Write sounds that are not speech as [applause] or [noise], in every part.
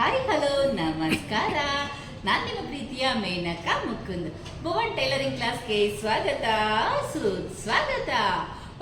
Hi hello ನಮಸ್ಕಾರ. ನಾನು ನಿಮ್ಮ ಪ್ರೀತಿಯ ಮೇನಕ ಮುಕುಂದ್. ಭುವನ್ ಟೈಲರಿಂಗ್ ಕ್ಲಾಸ್ಗೆ ಸ್ವಾಗತ. ಸುಸ್ವಾಗತ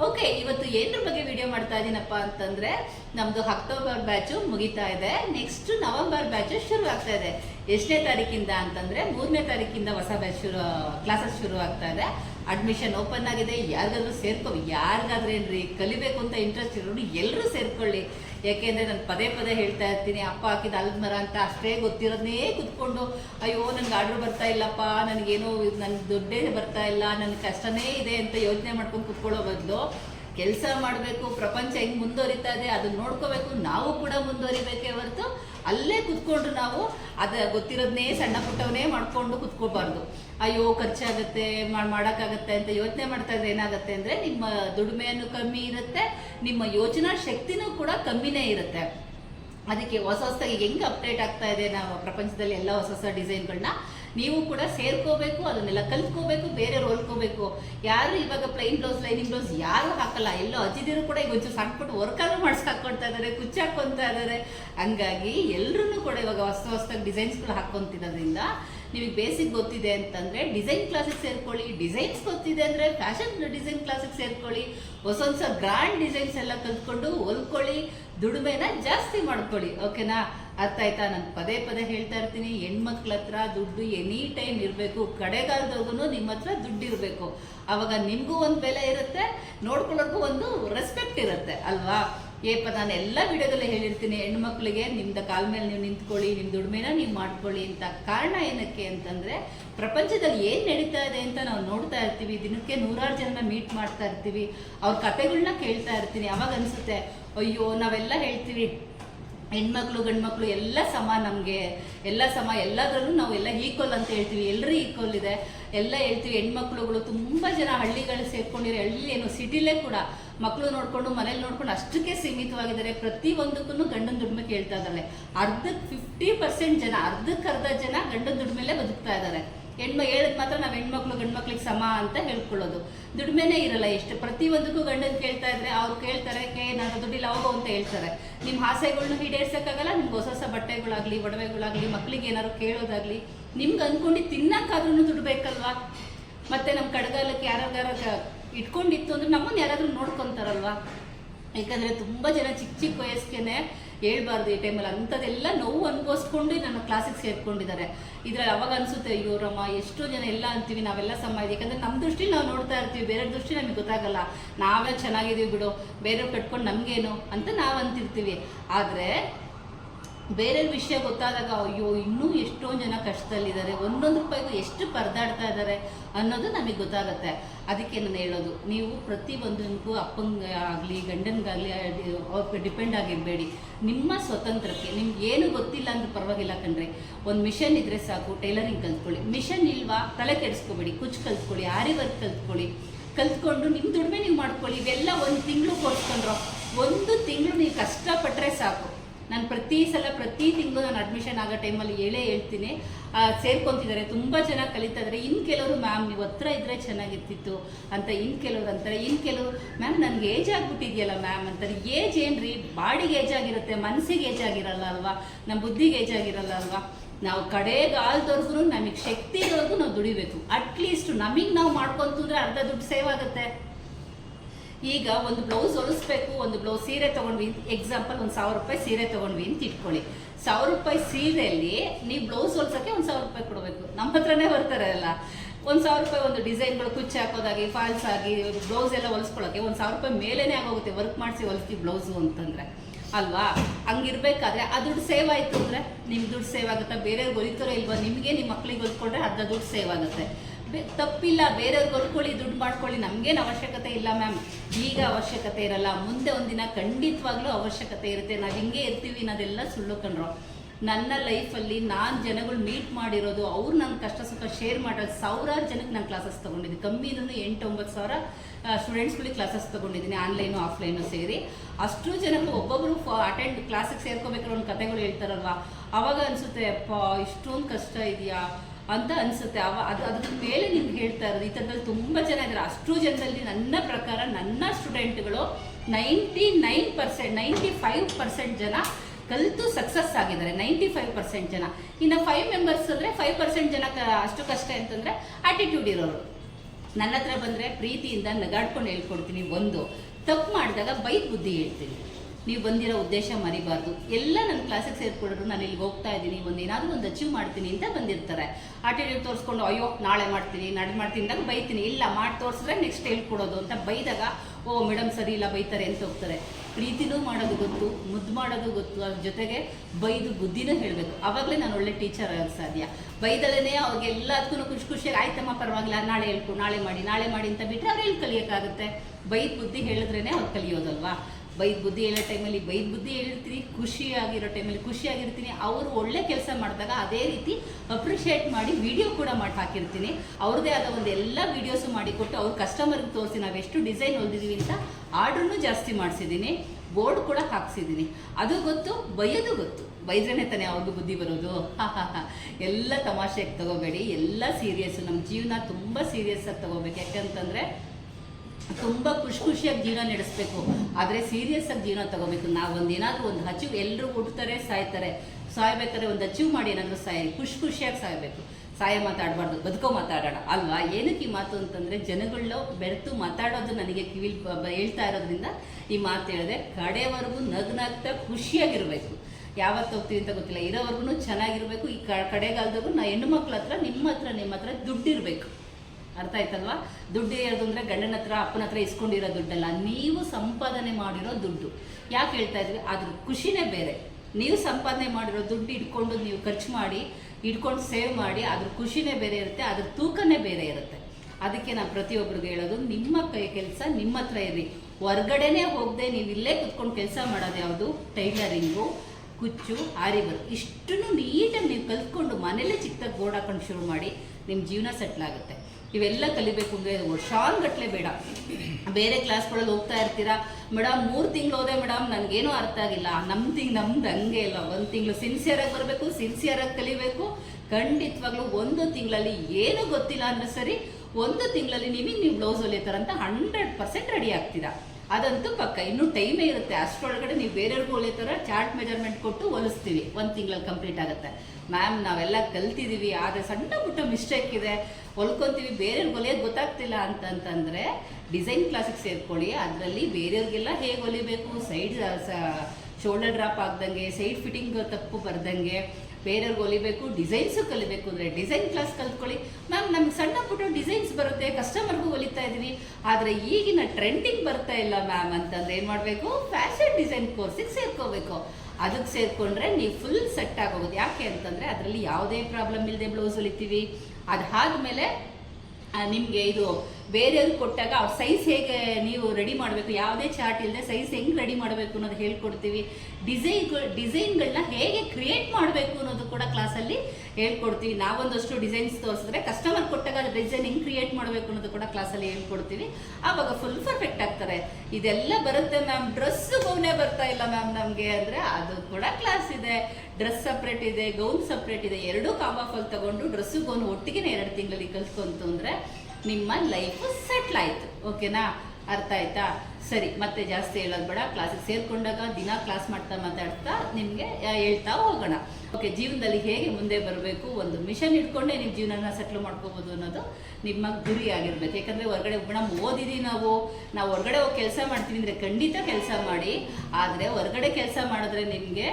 ಓಕೆ, ಇವತ್ತು ಏನ್ರ ಬಗ್ಗೆ ವಿಡಿಯೋ ಮಾಡ್ತಾ ಇದ್ದೀನಪ್ಪ ಅಂತಂದ್ರೆ, ನಮ್ದು ಅಕ್ಟೋಬರ್ ಬ್ಯಾಚು ಮುಗಿತಾ ಇದೆ. ನೆಕ್ಸ್ಟ್ ನವೆಂಬರ್ ಬ್ಯಾಚು ಶುರು ಆಗ್ತಾ ಇದೆ. ಎಷ್ಟನೇ ತಾರೀಕಿಂದ ಅಂತಂದ್ರೆ, ಮೂರನೇ ತಾರೀಕಿಂದ ಹೊಸ ಬ್ಯಾಚ್ ಶುರು, ಕ್ಲಾಸಸ್ ಶುರು ಆಗ್ತಾ ಇದೆ. ಅಡ್ಮಿಷನ್ ಓಪನ್ ಆಗಿದೆ, ಯಾರಿಗಾದ್ರೂ ಸೇರ್ಕೊ ಯಾರಿಗಾದ್ರೇನ್ರಿ ಕಲಿಬೇಕು ಅಂತ ಇಂಟ್ರೆಸ್ಟ್ ಇರೋರು ಎಲ್ಲರೂ ಸೇರ್ಕೊಳ್ಳಿ. ಯಾಕೆಂದ್ರೆ ನಾನು ಪದೇ ಪದೇ ಹೇಳ್ತಾ ಇರ್ತೀನಿ, ಅಪ್ಪ ಹಾಕಿದ ಅಲ್ದ ಮರ ಅಂತ ಅಷ್ಟೇ ಗೊತ್ತಿರೋದನ್ನೇ ಕುತ್ಕೊಂಡು, ಅಯ್ಯೋ ನನ್ಗೆ ಆರ್ಡ್ರ್ ಬರ್ತಾ ಇಲ್ಲಪ್ಪ, ನನಗೇನೋ ನನ್ನ ದುಡ್ಡೇ ಬರ್ತಾ ಇಲ್ಲ ನನ್ನ ಕಷ್ಟನೇ ಇದೆ ಅಂತ ಯೋಚನೆ ಮಾಡ್ಕೊಂಡು ಕುತ್ಕೊಳ್ಳೋ ಬದಲು ಕೆಲಸ ಮಾಡಬೇಕು, ಪ್ರಪಂಚ ಹೆಂಗ್ ಮುಂದುವರಿತಾ ಇದೆ ಅದನ್ನ ನೋಡ್ಕೋಬೇಕು, ನಾವು ಕೂಡ ಮುಂದುವರಿಬೇಕೇ ಹೊರತು ಅಲ್ಲೇ ಕುತ್ಕೊಂಡು ನಾವು ಅದ ಗೊತ್ತಿರೋದನ್ನೇ ಸಣ್ಣ ಪುಟ್ಟವನ್ನೇ ಮಾಡ್ಕೊಂಡು ಕುತ್ಕೋಬಾರ್ದು. ಅಯ್ಯೋ, ಖರ್ಚಾಗತ್ತೆ ಮಾಡ್ ಮಾಡೋಕ್ಕಾಗತ್ತೆ ಅಂತ ಯೋಚನೆ ಮಾಡ್ತಾ ಇದ್ರೆ ಏನಾಗುತ್ತೆ ಅಂದರೆ ನಿಮ್ಮ ದುಡಿಮೆಯನ್ನು ಕಮ್ಮಿ ಇರುತ್ತೆ, ನಿಮ್ಮ ಯೋಚನಾ ಶಕ್ತಿನೂ ಕೂಡ ಕಮ್ಮಿನೇ ಇರುತ್ತೆ. ಅದಕ್ಕೆ ಹೊಸ ಹೊಸದಾಗಿ ಹೆಂಗೆ ಅಪ್ಡೇಟ್ ಆಗ್ತಾ ಇದೆ ನಾವು ಪ್ರಪಂಚದಲ್ಲಿ ಎಲ್ಲ ಹೊಸ ಹೊಸ ಡಿಸೈನ್ಗಳನ್ನ ನೀವು ಕೂಡ ಸೇರ್ಕೋಬೇಕು, ಅದನ್ನೆಲ್ಲ ಕಲ್ತ್ಕೋಬೇಕು, ಬೇರೆ ಹೊಲ್ಕೋಬೇಕು. ಯಾರು ಇವಾಗ ಪ್ಲೈನ್ ಬ್ಲೌಸ್ ಲೈನಿಂಗ್ ಬ್ಲೌಸ್ ಯಾರು ಹಾಕಲ್ಲ. ಎಲ್ಲೋ ಅಜ್ಜಿದಿರು ಕೂಡ ಈಗ ಒಂಚೂರು ಸಣ್ಣ ಪುಟ್ಟು ವರ್ಕಾದ್ರೂ ಮಾಡ್ಸಿ ಹಾಕೊಳ್ತಾ ಇದ್ದಾರೆ ಕುಚ್ಚು ಹಾಕೊಂತಾ ಇದ್ದಾರೆ ಹಂಗಾಗಿ ಎಲ್ರೂ ಕೂಡ ಇವಾಗ ಹೊಸ ಹೊಸದಾಗಿ ಡಿಸೈನ್ಸ್ಗಳು ಹಾಕೊಂತಿರೋದ್ರಿಂದ ನಿಮಗೆ ಬೇಸಿಕ್ ಗೊತ್ತಿದೆ ಅಂತಂದ್ರೆ ಡಿಸೈನ್ ಕ್ಲಾಸಿಗೆ ಸೇರ್ಕೊಳ್ಳಿ. ಡಿಸೈನ್ಸ್ ಗೊತ್ತಿದೆ ಅಂದ್ರೆ ಫ್ಯಾಷನ್ ಡಿಸೈನ್ ಕ್ಲಾಸಿಗೆ ಸೇರ್ಕೊಳ್ಳಿ. ಹೊಸ ಹೊಸ ಗ್ರ್ಯಾಂಡ್ ಡಿಸೈನ್ಸ್ ಎಲ್ಲ ಕಲ್ತ್ಕೊಂಡು ಹೊಲ್ಕೊಳ್ಳಿ. ದುಡಿಮೆನ ಜಾಸ್ತಿ ಮಾಡ್ಕೊಳ್ಳಿ. ಓಕೆನಾ ಅರ್ಥ ಆಯ್ತಾ? ನಾನು ಪದೇ ಪದೇ ಹೇಳ್ತಾ ಇರ್ತೀನಿ, ಹೆಣ್ಮಕ್ಳ ಹತ್ರ ದುಡ್ಡು ಎನಿ ಟೈಮ್ ಇರಬೇಕು. ಕಡೆಗಾಲದವ್ರಿಗೂ ನಿಮ್ಮ ಹತ್ರ ದುಡ್ಡು ಇರಬೇಕು. ಅವಾಗ ನಿಮಗೂ ಒಂದು ಬೆಲೆ ಇರುತ್ತೆ ನೋಡ್ಕೊಳ್ಳೋಕ್ಕೂ ಒಂದು ರೆಸ್ಪೆಕ್ಟ್ ಇರುತ್ತೆ, ಅಲ್ವಾ? ಏಪ ನಾನು ಎಲ್ಲ ವಿಡಿಯೋದಲ್ಲಿ ಹೇಳಿರ್ತೀನಿ, ಹೆಣ್ಮಕ್ಳಿಗೆ ನಿಮ್ದು ಕಾಲ ಮೇಲೆ ನೀವು ನಿಂತ್ಕೊಳ್ಳಿ ನಿಮ್ಮ ದುಡಿಮೆನ ನೀವು ಮಾಡ್ಕೊಳ್ಳಿ ಅಂತ. ಕಾರಣ ಏನಕ್ಕೆ ಅಂತಂದರೆ, ಪ್ರಪಂಚದಲ್ಲಿ ಏನು ನಡೀತಾ ಇದೆ ಅಂತ ನಾವು ನೋಡ್ತಾ ಇರ್ತೀವಿ. ದಿನಕ್ಕೆ ನೂರಾರು ಜನ ಮೀಟ್ ಮಾಡ್ತಾ ಇರ್ತೀವಿ. ಅವ್ರ ಕತೆಗಳನ್ನ ಕೇಳ್ತಾ ಇರ್ತೀನಿ. ಅವಾಗ ಅನ್ಸುತ್ತೆ, ಅಯ್ಯೋ, ನಾವೆಲ್ಲ ಹೇಳ್ತೀವಿ ಹೆಣ್ಮಕ್ಳು, ಗಂಡ್ಮಕ್ಳು ಎಲ್ಲ ಸಮ ನಮಗೆ, ಎಲ್ಲ ಸಮ ಎಲ್ಲದರಲ್ಲೂ ನಾವು ಎಲ್ಲ ಈಕ್ವಲ್ ಅಂತ ಹೇಳ್ತೀವಿ. ಎಲ್ಲರೂ ಈಕ್ವಲ್ ಇದೆ. ಎಲ್ಲ ಹೇಳ್ತೀವಿ. ಹೆಣ್ಮಕ್ಳುಗಳು ತುಂಬ ಜನ ಹಳ್ಳಿಗಳು ಸೇರ್ಕೊಂಡಿರೋ ಹಳ್ಳಿ ಸಿಟಿಲೇ ಕೂಡ ಮಕ್ಕಳು ನೋಡಿಕೊಂಡು, ಮನೇಲಿ ನೋಡ್ಕೊಂಡು ಅಷ್ಟಕ್ಕೆ ಸೀಮಿತವಾಗಿದ್ದಾರೆ. ಪ್ರತಿ ಒಂದಕ್ಕೂ ಗಂಡನ ದುಡಿಮೆ ಕೇಳ್ತಾ ಇದ್ದಾರೆ. ಅರ್ಧಕ್ಕೆ ಫಿಫ್ಟಿ ಪರ್ಸೆಂಟ್ ಜನ ಅರ್ಧಕ್ಕೆ ಅರ್ಧ ಜನ ಗಂಡನ ದುಡಿಮೆಲೆ ಬದುಕ್ತಾ ಇದ್ದಾರೆ. ಹೆಣ್ಮ ಹೇಳಕ್ ಮಾತ್ರ ನಾವು ಹೆಣ್ಮಕ್ಳು ಗಂಡ್ಮಕ್ಳಿಗೆ ಸಮ ಅಂತ ಹೇಳ್ಕೊಳ್ಳೋದು. ದುಡಿಮೆನೇ ಇರಲ್ಲ ಎಷ್ಟು. ಪ್ರತಿ ಒಂದಕ್ಕೂ ಗಂಡನ್ ಕೇಳ್ತಾ ಇದ್ರೆ ಅವ್ರು ಕೇಳ್ತಾರೆ ಕೇ ನಾನು ದುಡ್ಡಿಲ್ಲ, ಹೋಗೋ ಅಂತ ಹೇಳ್ತಾರೆ. ನಿಮ್ಮ ಆಸೆಗಳನ್ನ ಈಡೇರ್ಸಕ್ಕಾಗಲ್ಲ, ನಿಮ್ಗೆ ಹೊಸ ಹೊಸ ಬಟ್ಟೆಗಳಾಗ್ಲಿ, ಒಡವೆಗಳಾಗ್ಲಿ, ಮಕ್ಳಿಗೆ ಏನಾದ್ರು ಕೇಳೋದಾಗ್ಲಿ, ನಿಮ್ಗೆ ಅನ್ಕೊಂಡು ತಿನ್ನಕ್ಕಾದ್ರೂ ದುಡ್ಬೇಕಲ್ವಾ? ಮತ್ತೆ ನಮ್ಮ ಕಡಗಾಲಕ್ಕೆ ಯಾರ್ಯಾರ ಇಟ್ಕೊಂಡಿತ್ತು ಅಂದ್ರೆ ನಮ್ಮನ್ನ ಯಾರಾದ್ರೂ ನೋಡ್ಕೊಂತಾರಲ್ವಾ? ಯಾಕಂದ್ರೆ ತುಂಬಾ ಜನ ಚಿಕ್ಕ ಚಿಕ್ಕ ವಯಸ್ಸಿಗೆ ಹೇಳ್ಬಾರ್ದು ಈ ಟೈಮಲ್ಲಿ ಅಂಥದ್ದೆಲ್ಲ ನೋವು ಅನುಭವಿಸ್ಕೊಂಡು ನನ್ನ ಕ್ಲಾಸಿಗೆ ಸೇರ್ಕೊಂಡಿದ್ದಾರೆ. ಇದ್ರಲ್ಲಿ ಅವಾಗ ಅನ್ಸುತ್ತೆ ರಮ್ಮ ಎಷ್ಟೋ ಜನ ಎಲ್ಲ ಅಂತೀವಿ, ನಾವೆಲ್ಲ ಸಮ ಇದೆ ಯಾಕಂದ್ರೆ ನಮ್ಮ ದೃಷ್ಟಿ ನಾವು ನೋಡ್ತಾ ಇರ್ತೀವಿ ಬೇರೆ ದೃಷ್ಟಿ ನಮಗೆ ಗೊತ್ತಾಗಲ್ಲ. ನಾವೇ ಚೆನ್ನಾಗಿದೀವಿ ಬಿಡು, ಬೇರೆಯವ್ರು ಕಟ್ಕೊಂಡು ನಮಗೇನು ಅಂತ ನಾವು ಅಂತಿರ್ತೀವಿ. ಆದರೆ ಬೇರೆ ವಿಷಯ ಗೊತ್ತಾದಾಗ ಅಯ್ಯೋ, ಇನ್ನೂ ಎಷ್ಟೊಂದು ಜನ ಕಷ್ಟದಲ್ಲಿದ್ದಾರೆ. ಒಂದೊಂದು ರೂಪಾಯಿಗೂ ಎಷ್ಟು ಪರದಾಡ್ತಾ ಇದ್ದಾರೆ ಅನ್ನೋದು ನಮಗೆ ಗೊತ್ತಾಗುತ್ತೆ. ಅದಕ್ಕೆ ನಾನು ಹೇಳೋದು, ನೀವು ಪ್ರತಿ ಒಂದಕ್ಕೂ ಅಪ್ಪಂಗೆ ಆಗಲಿ, ಗಂಡನಿಗಾಗಲಿ ಅವ್ರಿಗೆ ಡಿಪೆಂಡ್ ಆಗಿರಬೇಡಿ. ನಿಮ್ಮ ಸ್ವತಂತ್ರಕ್ಕೆ, ನಿಮ್ಗೆ ಏನು ಗೊತ್ತಿಲ್ಲ ಅಂದ್ರೆ ಪರವಾಗಿಲ್ಲ ಕಣ್ರಿ. ಒಂದು ಮಿಷನ್ ಇದ್ರೆ ಸಾಕು, ಟೈಲರಿಂಗ್ ಕಲ್ತ್ಕೊಳ್ಳಿ. ಮಿಷನ್ ಇಲ್ವಾ, ತಲೆ ಕೆಡಿಸ್ಕೊಬೇಡಿ, ಕುಚ್ ಕಲ್ತ್ಕೊಳ್ಳಿ, ಆರಿ ವರ್ಕ್ ಕಲ್ತ್ಕೊಳ್ಳಿ. ಕಲ್ತ್ಕೊಂಡು ನಿಮ್ಮ ದುಡಿಮೆ ನೀವು ಮಾಡ್ಕೊಳ್ಳಿ. ಇವೆಲ್ಲ ಒಂದು ತಿಂಗಳು ಕೊಡ್ಸ್ಕೊಂಡ್ರು. ಒಂದು ತಿಂಗಳು ನೀವು ಕಷ್ಟಪಟ್ಟರೆ ಸಾಕು. ನಾನು ಪ್ರತಿ ಸಲ, ಪ್ರತಿ ತಿಂಗಳು ನಾನು ಅಡ್ಮಿಷನ್ ಆಗೋ ಟೈಮಲ್ಲಿ ಹೇಳೇ ಹೇಳ್ತೀನಿ. ಸೇರ್ಕೊತಿದ್ದಾರೆ. ತುಂಬ ಜನ ಕಲಿತಾ ಇದ್ದಾರೆ. ಇನ್ನು ಕೆಲವರು, ಮ್ಯಾಮ್, ನೀವು ಹತ್ರ ಇದ್ದರೆ ಚೆನ್ನಾಗಿರ್ತಿತ್ತು ಅಂತ ಇನ್ನು ಕೆಲವರು ಅಂತಾರೆ. ಇನ್ನು ಕೆಲವರು, ಮ್ಯಾಮ್, ನನಗೆ ಏಜ್ ಆಗಿಬಿಟ್ಟಿದೆಯಲ್ಲ, ಮ್ಯಾಮ್ ಅಂತಾರೆ. ಏಜ್ ಏನ್ರಿ? ಬಾಡಿಗೆ ಏಜ್ ಆಗಿರುತ್ತೆ. ಮನಸ್ಸಿಗೆ ಏಜ್ ಆಗಿರಲ್ಲ ಅಲ್ವಾ? ನಮ್ಮ ಬುದ್ಧಿಗೆ ಏಜ್ ಆಗಿರಲ್ಲ ಅಲ್ವಾ? ನಾವು ಕಡೆಗಾಲದವ್ರಿಗೂ ನಮಗೆ ಶಕ್ತಿ ಇರೋರ್ಗು ನಾವು ದುಡಿಬೇಕು. ಅಟ್ಲೀಸ್ಟ್ ನಮಗೆ ನಾವು ಮಾಡ್ಕೊಂತಂದ್ರೆ ಅರ್ಧ ದುಡ್ಡು ಸೇವ್ ಆಗುತ್ತೆ. ಈಗ ಒಂದು ಬ್ಲೌಸ್ ಹೊಲಿಸ್ಬೇಕು, ಒಂದು ಬ್ಲೌಸ್ ಸೀರೆ ತೊಗೊಂಡ್ವಿ ಎಕ್ಸಾಂಪಲ್ ಒಂದು ಸಾವಿರ ರೂಪಾಯಿ ಸೀರೆ ತೊಗೊಂಡ್ವಿ ಅಂತ ಇಟ್ಕೊಳ್ಳಿ. ಸಾವಿರ ರೂಪಾಯಿ ಸೀರೆಯಲ್ಲಿ ನೀವು ಬ್ಲೌಸ್ ಹೊಲ್ಸೋಕ್ಕೆ ಒಂದು ಸಾವಿರ ರೂಪಾಯಿ ಕೊಡಬೇಕು. ನಮ್ಮ ಹತ್ರನೇ ಬರ್ತಾರೆ ಅಲ್ಲ. ಒಂದು ಸಾವಿರ ರೂಪಾಯಿ ಒಂದು ಡಿಸೈನ್ಗಳು ಕುಚ್ಚು ಹಾಕೋದಾಗಿ ಫಾಲ್ಸ್ ಆಗಿ ಬ್ಲೌಸ್ ಎಲ್ಲ ಹೊಲಿಸ್ಕೊಳ್ಳೋಕ್ಕೆ ಒಂದು ಸಾವಿರ ರೂಪಾಯಿ ಮೇಲೇ ಆಗೋಗುತ್ತೆ. ವರ್ಕ್ ಮಾಡಿಸಿ ಹೊಲಿಸ್ತೀವಿ ಬ್ಲೌಸು ಅಂತಂದರೆ. ಅಲ್ವಾ? ಹಂಗಿರ್ಬೇಕಾದ್ರೆ ಆ ದುಡ್ಡು ಸೇವ್ ಆಯಿತು ಅಂದರೆ ನಿಮ್ಮ ದುಡ್ಡು ಸೇವ್ ಆಗುತ್ತೆ? ಬೇರೆಯವ್ರಿಗೆ ಹೊಲಿತಾರೋ ಇಲ್ವಾ? ನಿಮಗೆ ನಿಮ್ಮ ಮಕ್ಳಿಗೆ ಹೊಲ್ಕೊಂಡ್ರೆ ಅರ್ಧ ದುಡ್ಡು ಸೇವ್ ಆಗುತ್ತೆ. ತಪ್ಪಿಲ್ಲ, ಬೇರೆಯವ್ರಿಗೆ ಹೊಲ್ಕೊಳ್ಳಿ, ದುಡ್ಡು ಮಾಡ್ಕೊಳ್ಳಿ, ನಮಗೇನು ಅವಶ್ಯಕತೆ ಇಲ್ಲ ಮ್ಯಾಮ್. ಈಗ ಅವಶ್ಯಕತೆ ಇರಲ್ಲ. ಮುಂದೆ ಒಂದಿನ ಖಂಡಿತವಾಗ್ಲೂ ಅವಶ್ಯಕತೆ ಇರುತ್ತೆ. ನಾವು ಹಿಂಗೆ ಇರ್ತೀವಿ ಅನ್ನೋದೆಲ್ಲ ಸುಳ್ಳು ಕಣ್ರು. ನನ್ನ ಲೈಫಲ್ಲಿ ನಾನು ಜನಗಳು ಮೀಟ್ ಮಾಡಿರೋದು, ಅವ್ರು ನನ್ನ ಕಷ್ಟ ಸುಖ ಶೇರ್ ಮಾಡೋದು ಸಾವಿರಾರು ಜನಕ್ಕೆ ನಾನು ಕ್ಲಾಸಸ್ ತೊಗೊಂಡಿದ್ದೀನಿ. ಕಮ್ಮಿ ಇದ್ರೂ ಎಂಟು ಒಂಬತ್ತು ಸಾವಿರ ಸ್ಟೂಡೆಂಟ್ಸ್ಗಳಿಗೆ ಕ್ಲಾಸಸ್ ತೊಗೊಂಡಿದ್ದೀನಿ, ಆನ್ಲೈನು, ಆಫ್ಲೈನು ಸೇರಿ. ಅಷ್ಟು ಜನಕ್ಕೆ ಒಬ್ಬೊಬ್ಬರು ಅಟೆಂಡ್ ಕ್ಲಾಸಿಗೆ ಸೇರ್ಕೋಬೇಕಾದ್ರೆ ಒಂದು ಕಥೆಗಳು ಹೇಳ್ತಾರಲ್ವ? ಅವಾಗ ಅನಿಸುತ್ತೆ, ಅಪ್ಪ, ಇಷ್ಟೊಂದು ಕಷ್ಟ ಇದೆಯಾ? ಅಂತ ಅನ್ಸುತ್ತೆ. ಅವ ಅದು ಅದ್ರ ಮೇಲೆ ನಿಮ್ಗೆ ಹೇಳ್ತಾ ಇರೋದು, ಈ ಥರದಲ್ಲಿ ತುಂಬ ಜನ ಇದ್ದಾರೆ. ಅಷ್ಟು ಜನದಲ್ಲಿ ನನ್ನ ಪ್ರಕಾರ ನನ್ನ ಸ್ಟೂಡೆಂಟ್ಗಳು ninety nine percent, ninety five percent ಜನ ಕಲಿತು ಸಕ್ಸಸ್ ಆಗಿದ್ದಾರೆ. ನೈಂಟಿ ಫೈವ್ ಪರ್ಸೆಂಟ್ ಜನ. ಇನ್ನು ಫೈವ್ ಮೆಂಬರ್ಸ್ ಅಂದರೆ ಫೈವ್ ಪರ್ಸೆಂಟ್ ಜನ ಅಷ್ಟು ಕಷ್ಟ ಅಂತಂದರೆ ಆಟಿಟ್ಯೂಡ್ ಇರೋರು. ನನ್ನ ಹತ್ರ ಬಂದರೆ ಪ್ರೀತಿಯಿಂದ ನಗಾಡ್ಕೊಂಡು ಹೇಳ್ಕೊಡ್ತೀನಿ ಒಂದು. ತಪ್ಪು ಮಾಡಿದಾಗ ಬೈಕ್ ಬುದ್ಧಿ ಹೇಳ್ತೀನಿ. ನೀವು ಬಂದಿರೋ ಉದ್ದೇಶ ಮರಿಬಾರ್ದು. ಎಲ್ಲ ನನ್ನ ಕ್ಲಾಸಿಗೆ ಸೇರ್ಕೊಡೋರು ನಾನು ಇಲ್ಲಿ ಹೋಗ್ತಾ ಇದ್ದೀನಿ ಒಂದು ಏನಾದರೂ ಒಂದು ಅಚೀವ್ ಮಾಡ್ತೀನಿ ಅಂತ ಬಂದಿರ್ತಾರೆ. ಆಟಿಟ್ಯೂಡ್ ತೋರಿಸ್ಕೊಂಡು, ಅಯ್ಯೋ, ನಾಳೆ ಮಾಡ್ತೀನಿ ನಾಳೆ ಮಾಡ್ತೀನಿ ಅಂದಾಗ ಬೈತೀನಿ. ಇಲ್ಲ, ಮಾಡಿ ತೋರಿಸಿದ್ರೆ ನೆಕ್ಸ್ಟ್ ಹೇಳ್ಕೊಡೋದು ಅಂತ ಬೈದಾಗ, ಓ ಮೇಡಮ್ ಸರಿ ಇಲ್ಲ, ಬೈತಾರೆ ಅಂತ ಹೋಗ್ತಾರೆ. ಪ್ರೀತಿನೂ ಮಾಡೋದು ಗೊತ್ತು, ಮುದ್ದು ಮಾಡೋದು ಗೊತ್ತು, ಅದ್ರ ಜೊತೆಗೆ ಬೈದು ಬುದ್ಧಿನೂ ಹೇಳಬೇಕು. ಆವಾಗಲೇ ನಾನು ಒಳ್ಳೆ ಟೀಚರ್ ಆಗೋಕ್ಕೆ ಸಾಧ್ಯ. ಬೈದಲೇ ಅವ್ರಿಗೆ ಎಲ್ಲದಕ್ಕೂ ಖುಷಿ ಖುಷಿಯಾಗಿ, ಆಯ್ತಮ್ಮ, ಪರವಾಗಿಲ್ಲ, ನಾಳೆ ಹೇಳ್ಕೊ, ನಾಳೆ ಮಾಡಿ ನಾಳೆ ಮಾಡಿ ಅಂತ ಬಿಟ್ಟರೆ ಅವ್ರು ಹೇಳಿ ಕಲಿಯೋಕ್ಕಾಗುತ್ತೆ. ಬೈದು ಬುದ್ಧಿ ಹೇಳಿದ್ರೇ ಅವ್ರು ಕಲಿಯೋದಲ್ವಾ? ಬೈದ್ ಬುದ್ಧಿ ಹೇಳೋ ಟೈಮಲ್ಲಿ ಬೈದ್ ಬುದ್ಧಿ ಹೇಳಿರ್ತೀನಿ ಖುಷಿಯಾಗಿರೋ ಟೈಮಲ್ಲಿ ಖುಷಿಯಾಗಿರ್ತೀನಿ. ಅವರು ಒಳ್ಳೆ ಕೆಲಸ ಮಾಡಿದಾಗ ಅದೇ ರೀತಿ ಅಪ್ರಿಷಿಯೇಟ್ ಮಾಡಿ ವಿಡಿಯೋ ಕೂಡ ಮಾಡಿ ಹಾಕಿರ್ತೀನಿ. ಅವ್ರದ್ದೇ ಆದ ಒಂದು ಎಲ್ಲ ವೀಡಿಯೋಸು ಮಾಡಿಕೊಟ್ಟು ಅವ್ರ ಕಸ್ಟಮರ್ಗೆ ತೋರಿಸಿ ನಾವು ಎಷ್ಟು ಡಿಸೈನ್ ಹೊಲ್ದಿದ್ದೀವಿ ಅಂತ ಆರ್ಡ್ರನ್ನೂ ಜಾಸ್ತಿ ಮಾಡಿಸಿದ್ದೀನಿ. ಬೋರ್ಡ್ ಕೂಡ ಹಾಕ್ಸಿದ್ದೀನಿ. ಅದು ಗೊತ್ತು, ಬೈಯೋದು ಗೊತ್ತು. ಬೈದ್ರೇ ತಾನೇ ಅವ್ರಿಗೂ ಬುದ್ಧಿ ಬರೋದು. [laughs] ಎಲ್ಲ ತಮಾಷೆಗೆ ತಗೋಬೇಡಿ. ಎಲ್ಲ ಸೀರಿಯಸ್ಸು ನಮ್ಮ ಜೀವನ ತುಂಬ ಸೀರಿಯಸ್ಸಾಗಿ ತಗೋಬೇಕು. ಯಾಕಂತಂದರೆ ತುಂಬ ಖುಷಿ ಖುಷಿಯಾಗಿ ಜೀವನ ನಡೆಸಬೇಕು. ಆದರೆ ಸೀರಿಯಸ್ ಆಗಿ ಜೀವನ ತಗೋಬೇಕು. ನಾವು ಒಂದು ಏನಾದರೂ ಒಂದು ಅಚೀವ್ ಎಲ್ಲರೂ ಹುಡ್ತಾರೆ ಸಾಯ್ತಾರೆ. ಸಾಯ್ಬೇಕಾದ್ರೆ ಒಂದು ಅಚೀವ್ ಮಾಡಿ ಏನಾದರೂ ಸಾಯ್ ಖುಷಿ ಖುಷಿಯಾಗಿ ಸಾಯಬೇಕು. ಸಾಯ ಮಾತಾಡಬಾರ್ದು ಬದುಕೋ ಮಾತಾಡೋಣ ಅಲ್ವಾ? ಏನಕ್ಕೆ ಈ ಮಾತು ಅಂತಂದರೆ ಜನಗಳನ್ನ ಬೆರೆತು ಮಾತಾಡೋದು ನನಗೆ ಕಿವಿಲ್ ಹೇಳ್ತಾ ಇರೋದ್ರಿಂದ ಈ ಮಾತು ಹೇಳಿದೆ. ಕಡೆವರೆಗೂ ನಗ್ ನಗ್ತಾ ಖುಷಿಯಾಗಿರಬೇಕು. ಯಾವತ್ತು ಹೋಗ್ತೀವಿ ಅಂತ ಗೊತ್ತಿಲ್ಲ. ಇರೋವರೆಗೂ ಚೆನ್ನಾಗಿರಬೇಕು. ಈ ಕಡೆಗಾಲದವರು ನಾ ಹೆಣ್ಣು ಮಕ್ಳ ಹತ್ರ ನಿಮ್ಮ ಹತ್ರ ನಿಮ್ಮ ಹತ್ರ ದುಡ್ಡಿರಬೇಕು. ಅರ್ಥ ಆಯ್ತಲ್ವಾ? ದುಡ್ಡು ಇರೋದು ಅಂದರೆ ಗಂಡನ ಹತ್ರ, ಅಪ್ಪನ ಹತ್ರ ಇಸ್ಕೊಂಡಿರೋ ದುಡ್ಡಲ್ಲ. ನೀವು ಸಂಪಾದನೆ ಮಾಡಿರೋ ದುಡ್ಡು. ಯಾಕೆ ಹೇಳ್ತಾ ಇದ್ವಿ ಅದ್ರ ಖುಷಿನೇ ಬೇರೆ. ನೀವು ಸಂಪಾದನೆ ಮಾಡಿರೋ ದುಡ್ಡು ಇಟ್ಕೊಂಡು ನೀವು ಖರ್ಚು ಮಾಡಿ, ಇಟ್ಕೊಂಡು ಸೇವ್ ಮಾಡಿ ಅದ್ರ ಖುಷಿನೇ ಬೇರೆ ಇರುತ್ತೆ ಅದ್ರ ತೂಕನೇ ಬೇರೆ ಇರುತ್ತೆ. ಅದಕ್ಕೆ ನಾನು ಪ್ರತಿಯೊಬ್ಬರಿಗೂ ಹೇಳೋದು, ನಿಮ್ಮ ಕೈ ಕೆಲಸ ನಿಮ್ಮ ಹತ್ರ ಇರಿ. ಹೊರ್ಗಡೆನೇ ಹೋಗದೆ ನೀವು ಇಲ್ಲೇ ಕುತ್ಕೊಂಡು ಕೆಲಸ ಮಾಡೋದು ಯಾವುದು? ಟೈಲರಿಂಗು, ಕುಚ್ಚು, ಆರಿಬರು. ಇಷ್ಟನ್ನು ನೀಟಾಗಿ ನೀವು ಕಲ್ತ್ಕೊಂಡು ಮನೇಲೇ ಚಿಕ್ಕದಾಗಿ ಬೋರ್ಡ್ ಹಾಕೊಂಡು ಶುರು ಮಾಡಿ ನಿಮ್ಮ ಜೀವನ ಸೆಟ್ಲ್ ಆಗುತ್ತೆ. ಇವೆಲ್ಲ ಕಲಿಬೇಕು ಅಂದರೆ ವರ್ಷಾನ್ಗಟ್ಲೆ ಬೇಡ. ಬೇರೆ ಕ್ಲಾಸ್ಗಳಲ್ಲಿ ಹೋಗ್ತಾ ಇರ್ತೀರಾ? ಮೇಡಮ್, ಮೂರು ತಿಂಗಳು ಹೋದೆ ಮೇಡಮ್, ನನಗೇನೂ ಅರ್ಥ ಆಗಿಲ್ಲ. ನಮ್ಮ ತಿಂಗ್ ನಮ್ದು ಹಂಗೆ ಇಲ್ಲ. ಒಂದು ತಿಂಗಳು ಸಿನ್ಸಿಯರಾಗಿ ಬರಬೇಕು ಸಿನ್ಸಿಯರಾಗಿ ಕಲಿಬೇಕು. ಖಂಡಿತವಾಗ್ಲೂ ಒಂದು ತಿಂಗಳಲ್ಲಿ ಏನು ಗೊತ್ತಿಲ್ಲ ಅಂದ್ರೆ ಸರಿ, ಒಂದು ತಿಂಗಳಲ್ಲಿ ನಿಮಗೆ ನೀವು ಬ್ಲೌಸ್ ಹೊಲಿತಾರಂತ ಹಂಡ್ರೆಡ್ ಪರ್ಸೆಂಟ್ ರೆಡಿ ಆಗ್ತೀರಾ? ಅದಂತೂ ಪಕ್ಕ. ಇನ್ನೂ ಟೈಮೇ ಇರುತ್ತೆ. ಅಷ್ಟರೊಳಗಡೆ ನೀವು ಬೇರೆಯವ್ರಿಗೂ ಥರ ಚಾರ್ಟ್ ಮೆಜರ್ಮೆಂಟ್ ಕೊಟ್ಟು ಹೊಲಿಸ್ತೀವಿ. ಒಂದು ತಿಂಗಳಲ್ಲಿ ಕಂಪ್ಲೀಟ್ ಆಗುತ್ತೆ. ಮ್ಯಾಮ್ ನಾವೆಲ್ಲ ಕಲ್ತಿದ್ದೀವಿ ಆದರೆ ಸಣ್ಣ ಪುಟ್ಟ ಮಿಸ್ಟೇಕ್ ಇದೆ. ಹೊಲ್ಕೊತೀವಿ. ಬೇರೆಯವ್ರಿಗೆ ಹೊಲಿಯೋದು ಗೊತ್ತಾಗ್ತಿಲ್ಲ ಅಂತಂತಂದರೆ ಡಿಸೈನ್ ಕ್ಲಾಸಿಗೆ ಸೇರ್ಕೊಳ್ಳಿ. ಅದರಲ್ಲಿ ಬೇರೆಯವ್ರಿಗೆಲ್ಲ ಹೇಗೆ ಹೊಲಿಬೇಕು? ಸೈಡ್ ಶೋಲ್ಡರ್ ಡ್ರಾಪ್ ಆಗ್ದಂಗೆ ಸೈಡ್ ಫಿಟ್ಟಿಂಗ್ ತಪ್ಪು ಬರ್ದಂಗೆ ಬೇರೆಯವ್ರಿಗೆ ಹೊಲಿಬೇಕು ಡಿಸೈನ್ಸು ಕಲಿಬೇಕು ಅಂದರೆ ಡಿಸೈನ್ ಕ್ಲಾಸ್ ಕಲ್ತ್ಕೊಳ್ಳಿ. ಮ್ಯಾಮ್ ನಮ್ಗೆ ಸಣ್ಣ ಪುಟ್ಟ ಡಿಸೈನ್ಸ್ ಬರುತ್ತೆ. ಕಸ್ಟಮರ್ಗೂ ಹೊಲಿತಾ ಇದ್ದೀವಿ ಆದರೆ ಈಗಿನ ಟ್ರೆಂಡಿಂಗ್ ಬರ್ತಾ ಇಲ್ಲ ಮ್ಯಾಮ್ ಅಂತಂದ್ರೆ ಏನು ಮಾಡಬೇಕು? ಫ್ಯಾಷನ್ ಡಿಸೈನ್ ಕೋರ್ಸಿಗೆ ಸೇರ್ಕೋಬೇಕು. ಅದಕ್ಕೆ ಸೇರಿಕೊಂಡ್ರೆ ನೀವು ಫುಲ್ ಸೆಟ್ ಆಗೋಗೋದು. ಯಾಕೆ ಅಂತಂದರೆ ಅದರಲ್ಲಿ ಯಾವುದೇ ಪ್ರಾಬ್ಲಮ್ ಇಲ್ಲದೆ ಬ್ಲೌಸ್ ಹೊಲಿತೀವಿ. ಅದಾದಮೇಲೆ ನಿಮಗೆ ಇದು ಬೇರೆಯವ್ರಿಗೆ ಕೊಟ್ಟಾಗ ಅವ್ರ ಸೈಜ್ ಹೇಗೆ ನೀವು ರೆಡಿ ಮಾಡಬೇಕು, ಯಾವುದೇ ಚಾರ್ಟ್ ಇಲ್ಲದೆ ಸೈಜ್ ಹೆಂಗೆ ರೆಡಿ ಮಾಡಬೇಕು ಅನ್ನೋದು ಹೇಳ್ಕೊಡ್ತೀವಿ. ಡಿಸೈನ್ ಡಿಸೈನ್ಗಳನ್ನ ಹೇಗೆ ಕ್ರಿಯೇಟ್ ಮಾಡಬೇಕು ಅನ್ನೋದು ಕೂಡ ಕ್ಲಾಸಲ್ಲಿ ಹೇಳ್ಕೊಡ್ತೀವಿ. ನಾವೊಂದಷ್ಟು ಡಿಸೈನ್ಸ್ ತೋರಿಸಿದ್ರೆ ಕಸ್ಟಮರ್ ಕೊಟ್ಟಾಗ ಅದು ಡಿಸೈನ್ ಹೆಂಗೆ ಕ್ರಿಯೇಟ್ ಮಾಡಬೇಕು ಅನ್ನೋದು ಕೂಡ ಕ್ಲಾಸಲ್ಲಿ ಹೇಳ್ಕೊಡ್ತೀವಿ. ಆವಾಗ ಫುಲ್ ಪರ್ಫೆಕ್ಟ್ ಆಗ್ತಾರೆ. ಇದೆಲ್ಲ ಬರುತ್ತೆ ಮ್ಯಾಮ್ ಡ್ರೆಸ್ ಗೌನೇ ಬರ್ತಾ ಇಲ್ಲ ಮ್ಯಾಮ್ ನಮಗೆ ಅಂದರೆ ಅದು ಕೂಡ ಕ್ಲಾಸ್ ಇದೆ. ಡ್ರೆಸ್ ಸಪ್ರೇಟ್ ಇದೆ ಗೌನ್ ಸಪ್ರೇಟ್ ಇದೆ. ಎರಡೂ ಕಾಂಬಾಫಲ್ ತಗೊಂಡು ಡ್ರೆಸ್ಸು ಗೌನ್ ಒಟ್ಟಿಗೆ ಎರಡು ತಿಂಗಳಲ್ಲಿ ಕಲ್ತ್ಕೊಂತು ಅಂದರೆ ನಿಮ್ಮ ಲೈಫು ಸೆಟ್ಲ್ ಆಯ್ತು. ಓಕೆನಾ ಅರ್ಥ ಆಯ್ತಾ? ಸರಿ, ಮತ್ತೆ ಜಾಸ್ತಿ ಹೇಳೋದು ಬೇಡ. ಕ್ಲಾಸಿಗೆ ಸೇರ್ಕೊಂಡಾಗ ದಿನ ಕ್ಲಾಸ್ ಮಾಡ್ತಾ ಮಾತಾಡ್ತಾ ನಿಮಗೆ ಹೇಳ್ತಾ ಹೋಗೋಣ. ಓಕೆ ಜೀವನದಲ್ಲಿ ಹೇಗೆ ಮುಂದೆ ಬರಬೇಕು? ಒಂದು ಮಿಷನ್ ಇಟ್ಕೊಂಡೇ ನಿಮ್ಮ ಜೀವನನ ಸೆಟ್ಲ್ ಮಾಡ್ಕೋಬಹುದು ಅನ್ನೋದು ನಿಮ್ಮ ಗುರಿ ಆಗಿರ್ಬೇಕು. ಯಾಕಂದರೆ ಹೊರಗಡೆ ನಮ್ಮ ಓದಿದೀವಿ ನಾವು. ನಾವು ಹೊರಗಡೆ ಹೋಗಿ ಕೆಲಸ ಮಾಡ್ತೀವಿ ಅಂದರೆ ಖಂಡಿತ ಕೆಲಸ ಮಾಡಿ. ಆದರೆ ಹೊರಗಡೆ ಕೆಲಸ ಮಾಡಿದ್ರೆ ನಿಮಗೆ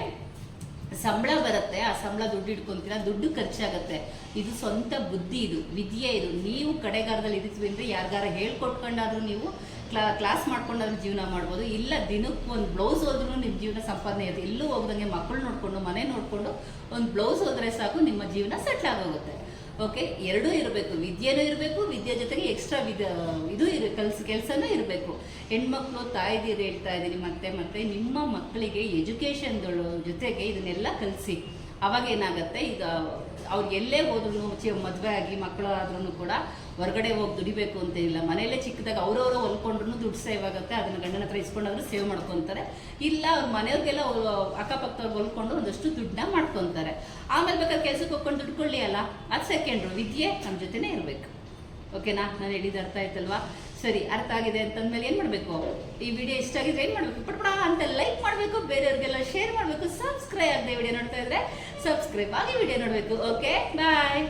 ಸಂಬಳ ಬರುತ್ತೆ, ಆ ಸಂಬಳ ದುಡ್ಡು ಇಟ್ಕೊಂತೀರ, ದುಡ್ಡು ಖರ್ಚಾಗತ್ತೆ. ಇದು ಸ್ವಂತ ಬುದ್ಧಿ ಇದು, ವಿದ್ಯೆ ಇದು. ನೀವು ಕಡೆಗಾರದಲ್ಲಿ ಇರ್ತೀವಿ ಅಂದರೆ ಯಾರಿಗಾರ ಹೇಳ್ಕೊಟ್ಕೊಂಡಾದ್ರೂ ನೀವು ಕ್ಲಾ, ಕ್ಲಾಸ್ ಮಾಡ್ಕೊಂಡಾದ್ರೂ ಜೀವನ ಮಾಡ್ಬೋದು. ಇಲ್ಲ ದಿನಕ್ಕೆ ಒಂದು ಬ್ಲೌಸ್ ಹೋದ್ರೂ ನಿಮ್ಮ ಜೀವನ ಸಂಪಾದನೆ ಇರುತ್ತೆ ಎಲ್ಲೂ ಹೋಗ್ದಂಗೆ ಮಕ್ಕಳು ನೋಡಿಕೊಂಡು, ಮನೆ ನೋಡಿಕೊಂಡು ಒಂದು ಬ್ಲೌಸ್ ಹೋದರೆ ಸಾಕು, ನಿಮ್ಮ ಜೀವನ ಸೆಟ್ಲ್ ಆಗೋಗುತ್ತೆ. ಓಕೆ, ಎರಡೂ ಇರಬೇಕು. ವಿದ್ಯೆನೂ ಇರಬೇಕು, ವಿದ್ಯೆ ಜೊತೆಗೆ ಎಕ್ಸ್ಟ್ರಾ ವಿದ, ಇದು ಇರ, ಕೆಲಸ, ಕೆಲಸನೂ ಇರಬೇಕು. ಹೆಣ್ಮಕ್ಳು, ತಾಯ್ದಿರು ಹೇಳ್ತಾ ಇದ್ದೀನಿ, ಮತ್ತೆ ಮತ್ತೆ ನಿಮ್ಮ ಮಕ್ಕಳಿಗೆ ಎಜುಕೇಷನ್ಗಳು ಜೊತೆಗೆ ಇದನ್ನೆಲ್ಲ ಕಲಿಸಿ. ಅವಾಗ ಏನಾಗುತ್ತೆ, ಈಗ ಅವ್ರು ಎಲ್ಲೇ ಹೋದ್ರು ಮದುವೆ ಆಗಿ ಮಕ್ಕಳು ಆದ್ರೂ ಕೂಡ ಹೊರಗಡೆ ಹೋಗಿ ದುಡಿಬೇಕು ಅಂತ ಇಲ್ಲ ಮನೆಯಲ್ಲೇ ಚಿಕ್ಕದಾಗ ಅವರವರು ಹೊಲ್ಕೊಂಡ್ರು ದುಡ್ಡು ಸೇವ್ ಆಗುತ್ತೆ, ಅದನ್ನು ಗಂಡನ ಹತ್ರ ಇಸ್ಕೊಂಡಾದ್ರೂ ಸೇವ್ ಮಾಡ್ಕೊತಾರೆ. ಇಲ್ಲ, ಅವ್ರ ಮನೆಯವ್ರಿಗೆಲ್ಲ ಅಕ್ಕಪಕ್ಕದವ್ರು ಹೊಲ್ಕೊಂಡು ಒಂದಷ್ಟು ದುಡ್ಡನ್ನ ಮಾಡ್ಕೊತಾರೆ. ಆಮೇಲೆ ಬೇಕಾದ್ರೆ ಕೆಲ್ಸಕ್ಕೆ ಹೋಗ್ಕೊಂಡು ದುಡ್ಕೊಳ್ಳಿ ಅಲ್ಲ ಅದು ಸೆಕೆಂಡ್ರು ವಿದ್ಯೆ ನಮ್ಮ ಜೊತೆನೇ ಇರಬೇಕು. ಓಕೆನಾ ನಾನು ಹೇಳಿದ ಅರ್ಥ ಆಯ್ತಲ್ವಾ? ಸರಿ, ಅರ್ಥ ಆಗಿದೆ ಅಂತಂದ್ಮೇಲೆ ಏನ್ ಮಾಡ್ಬೇಕು? ಈ ವಿಡಿಯೋ ಇಷ್ಟ ಆಗಿದ್ರೆ ಏನ್ ಮಾಡ್ಬೇಕು? ಪಟ್ಪಡ ಅಂತ ಲೈಕ್ ಮಾಡ್ಬೇಕು, ಬೇರೆಯವ್ರಿಗೆಲ್ಲ ಶೇರ್ ಮಾಡ್ಬೇಕು ಸಬ್ಸ್ಕ್ರೈಬ್ ಆಗದೆ ವಿಡಿಯೋ ನೋಡ್ತಾ ಇದ್ರೆ ಸಬ್ಸ್ಕ್ರೈಬ್ ಆಗಿ ವಿಡಿಯೋ ನೋಡ್ಬೇಕು ಓಕೆ ಬಾಯ್